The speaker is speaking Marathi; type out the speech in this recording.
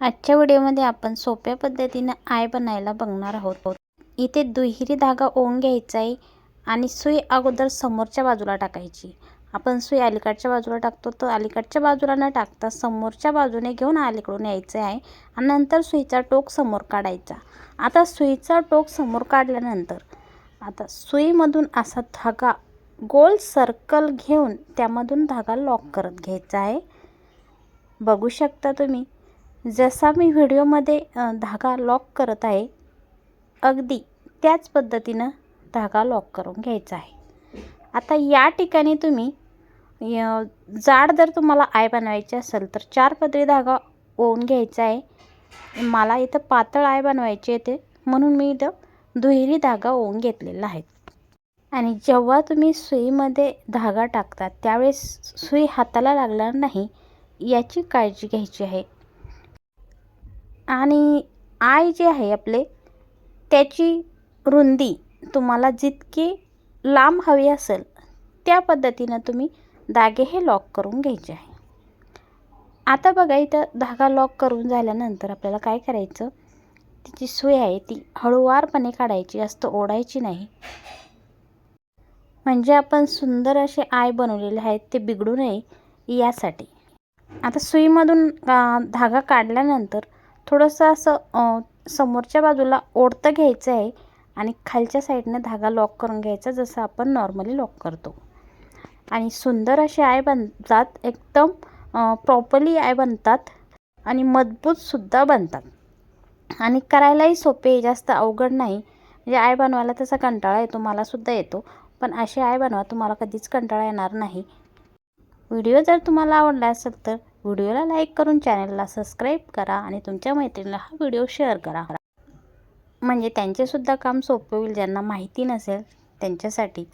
आजच्या व्हिडिओमध्ये आपण सोप्या पद्धतीनं आय बनायला बघणार आहोत. इथे दुहेरी धागा ओवून घ्यायचा आहे आणि सुई अगोदर समोरच्या बाजूला टाकायची. आपण सुई अलीकडच्या बाजूला टाकतो तर अलीकडच्या बाजूला न टाकता समोरच्या बाजूने घेऊन अलीकडून यायचं आहे आणि नंतर सुईचा टोक समोर काढायचा. आता सुईचा टोक समोर काढल्यानंतर आता सुईमधून असा धागा गोल सर्कल घेऊन त्यामधून धागा लॉक करत घ्यायचा आहे बघू शकता तुम्ही. जसा मी व्हिडिओमध्ये धागा लॉक करत आहे अगदी त्याच पद्धतीनं धागा लॉक करून घ्यायचा आहे. आता या ठिकाणी तुम्ही य- जाड जर तुम्हाला आय बनवायची असेल तर चार पदरी धागा ओवून घ्यायचा आहे. मला इथं पातळ आय बनवायची येते म्हणून मी इथं दुहेरी धागा ओवून घेतलेला आहे. आणि जेव्हा तुम्ही सुईमध्ये धागा टाकता त्यावेळेस सुई हाताला लागणार नाही याची काळजी घ्यायची आहे. आणि आय जे आहे आपले त्याची रुंदी तुम्हाला जितकी लांब हवी असेल त्या पद्धतीनं तुम्ही धागे हे लॉक करून घ्यायचे आहे. आता बघा इथं धागा लॉक करून झाल्यानंतर आपल्याला काय करायचं? तिची सुई आहे ती हळूवारपणे काढायची जास्त ओढायची नाही. म्हणजे आपण सुंदर असे आय बनवलेले आहेत ते बिघडू नये यासाठी. आता सुईमधून धागा काढल्यानंतर थोडंसं असं समोरच्या बाजूला ओढतं घ्यायचं आहे आणि खालच्या साईडनं धागा लॉक करून घ्यायचा जसं आपण नॉर्मली लॉक करतो. आणि सुंदर असे आय बनतात एकदम प्रॉपरली आय बनतात आणि मजबूतसुद्धा बनतात. आणि करायलाही सोपे जास्त अवघड नाही. म्हणजे आय बनवायला तसा कंटाळा येतो मलासुद्धा येतो. पण असे आय बनवा तुम्हाला कधीच कंटाळा येणार नाही. व्हिडिओ जर तुम्हाला आवडला असेल तर व्हिडिओला लाईक करून चॅनलला सबस्क्राईब करा आणि तुमच्या मैत्रिणीला हा व्हिडिओ शेअर करा. म्हणजे त्यांचेसुद्धा काम सोपे होईल ज्यांना माहिती नसेल त्यांच्यासाठी.